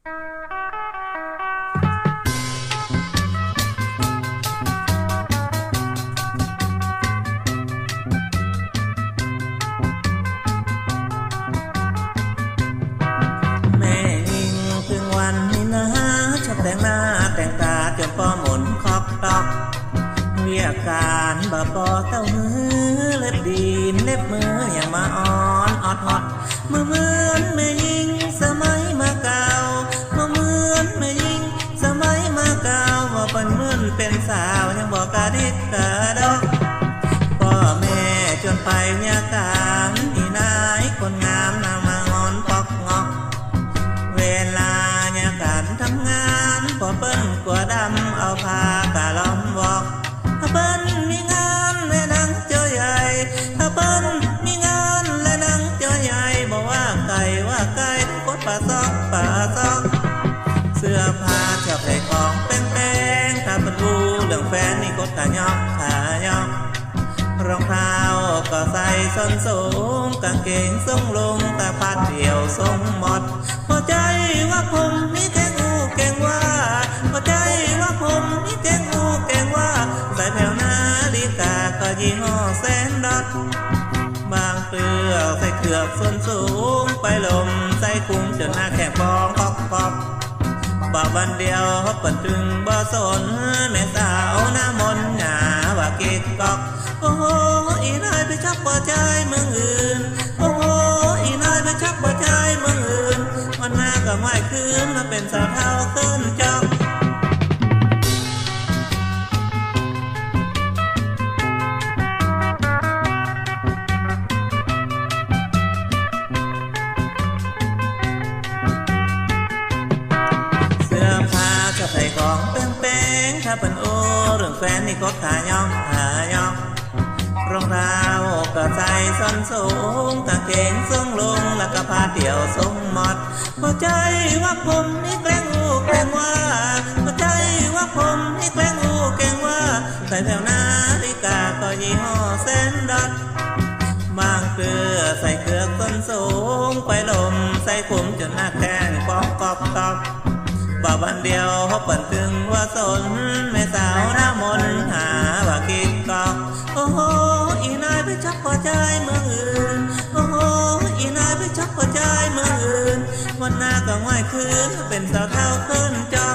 แม่ยิงถึงวันนี้นะชอบแต่งหน้าแต่งตาจนป้อหมุนคอกตอกเวียการบาปอเต้ามือเล็บดีนเล็บมืออย่างมาอ่อนออดฮอดมือเหมือน สาวยังบอกกระดิกกระดอกพ่อแม่จนไปเมียการอีนายคนงามนางมางอนปอกงอก เวลาเนี่ยการทำงานพอเปิ้นกลัวดำเอาผ้ากะล้อมบอกถ้าเปิ้นมีงานและนังเจอใหญ่ถ้าเปิ้นมีงานและนังเจอใหญ่บอกว่าไก่ว่าไก่กดป่าซอกป่าซอกเสื้อผ้า ขายอกขายอกรองเท้าก็ใส่ส้นสูงกางเกงทรงลงแต่พัดเดี่ยวทรงหมดพอใจว่าผมนี่แกงอูเก่งว่าพอใจว่าผมนี่แกงอูเก่งว่าใส่แถวหน้าดีกาก็ยี่ห้อแสนดอทบางเปลือกใส่เขือกส้นสูงไปลมใส่คุ้งจนหน้าแข็งปองปอกปอกบ่วันเดียวเปิดถึงบ่สน ใส่ของแป้งๆถ้าเป็นโอเรื่องแฟนนี่ก็ขายองขายองรองเท้าก็ใส่ส้นสูงกางเกงทรงลงแล้วก็ผ้าเดี่ยวทรงหมดพอใจว่าผมนี่ งไปลมใส่ขุมจนหน้าแข้งปอกกอกตอกบ่าวันเดียวเขาเปิดถึงว่าสนแม่สาวหน้ามนหาว่ากิดกอกโอ้โหอีนายไปชักพอใจเมืองอื่นโอ้โหอีนายไปชักพอใจเมืองอื่นวันหน้าก็ง่ายคืนเป็นสาวเท่าขึ้นจอ